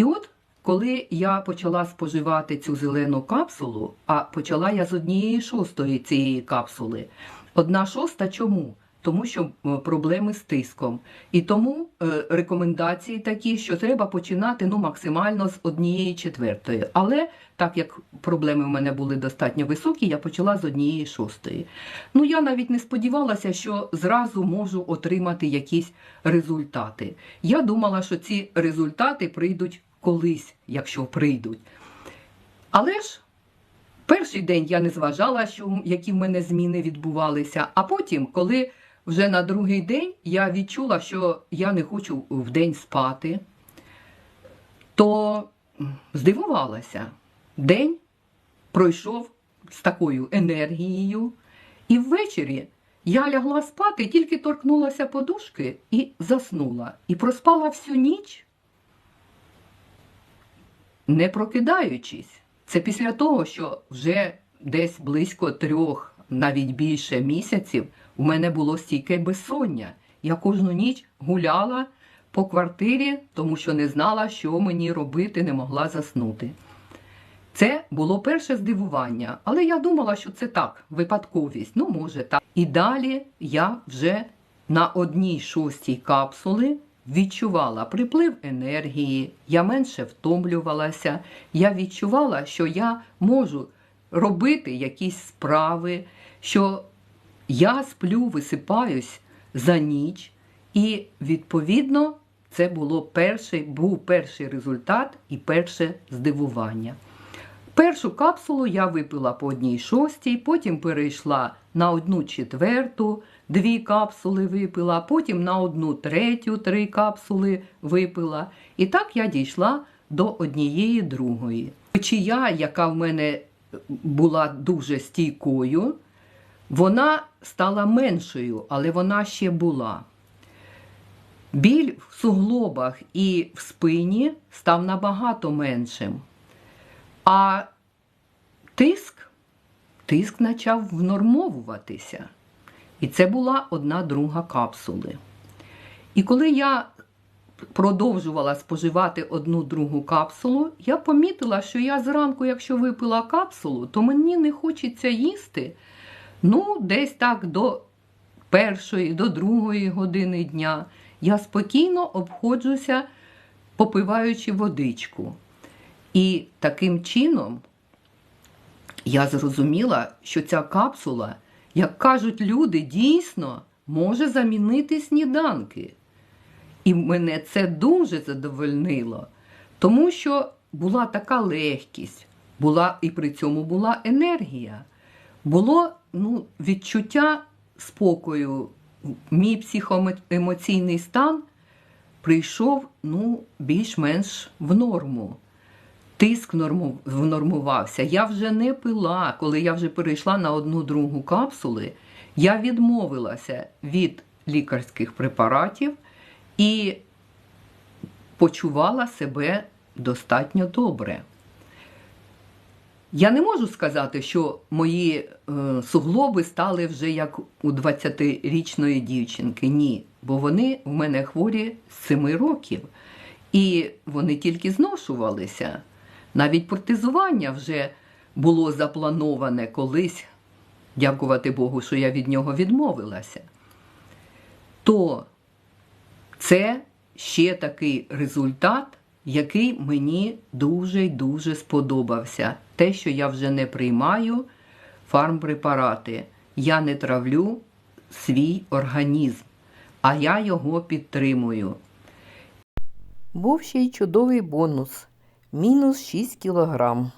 І от, коли я почала споживати цю зелену капсулу, а почала я з однієї шостої цієї капсули. Одна шоста чому? Тому що е, проблеми з тиском. І тому е, рекомендації такі, що треба починати ну, максимально з однієї четвертої. Але так як проблеми в мене були достатньо високі, я почала з однієї шостої. Ну, я навіть не сподівалася, що зразу можу отримати якісь результати. Я думала, що ці результати прийдуть колись, якщо прийдуть. Але ж перший день я не зважала, що, які в мене зміни відбувалися, а потім, коли вже на другий день я відчула, що я не хочу в день спати, то здивувалася. День пройшов з такою енергією, і ввечері я лягла спати, тільки торкнулася подушки і заснула. І проспала всю ніч, не прокидаючись. Це після того, що вже десь близько трьох, навіть більше місяців, у мене було стійке безсоння. Я кожну ніч гуляла по квартирі, тому що не знала, що мені робити, не могла заснути. Це було перше здивування, але я думала, що це так, випадковість. Ну, може, так. І далі я вже на одній шостій капсули відчувала приплив енергії, я менше втомлювалася, я відчувала, що я можу робити якісь справи, що я сплю, висипаюсь за ніч, і відповідно це було перший, був перший результат і перше здивування. Першу капсулу я випила по одній шостій, потім перейшла на одну четверту, дві капсули випила, потім на одну третю три капсули випила. І так я дійшла до однієї другої. Печія, яка в мене була дуже стійкою, вона стала меншою, але вона ще була. Біль в суглобах і в спині став набагато меншим. А тиск, тиск почав внормовуватися. І це була одна друга капсули. І коли я продовжувала споживати одну другу капсулу, я помітила, що я зранку, якщо випила капсулу, то мені не хочеться їсти ну, десь так до першої, до другої години дня. Я спокійно обходжуся, попиваючи водичку. І таким чином я зрозуміла, що ця капсула, як кажуть люди, дійсно може замінити сніданки. І мене це дуже задовольнило, тому що була така легкість, була і при цьому була енергія. Було ну, відчуття спокою. Мій психоемоційний стан прийшов ну, більш-менш в норму. Тиск норму- внормувався. Я вже не пила, коли я вже перейшла на одну другу капсули, я відмовилася від лікарських препаратів і почувала себе достатньо добре. Я не можу сказати, що мої е, суглоби стали вже як у 20-річної дівчинки. Ні, бо вони в мене хворі з 7 років. І вони тільки зношувалися. Навіть протезування вже було заплановане колись, дякувати Богу, що я від нього відмовилася. То це ще такий результат, який мені дуже й дуже сподобався. Те, що я вже не приймаю фармпрепарати, я не травлю свій організм, а я його підтримую. Був ще й чудовий бонус мінус 6 кілограм.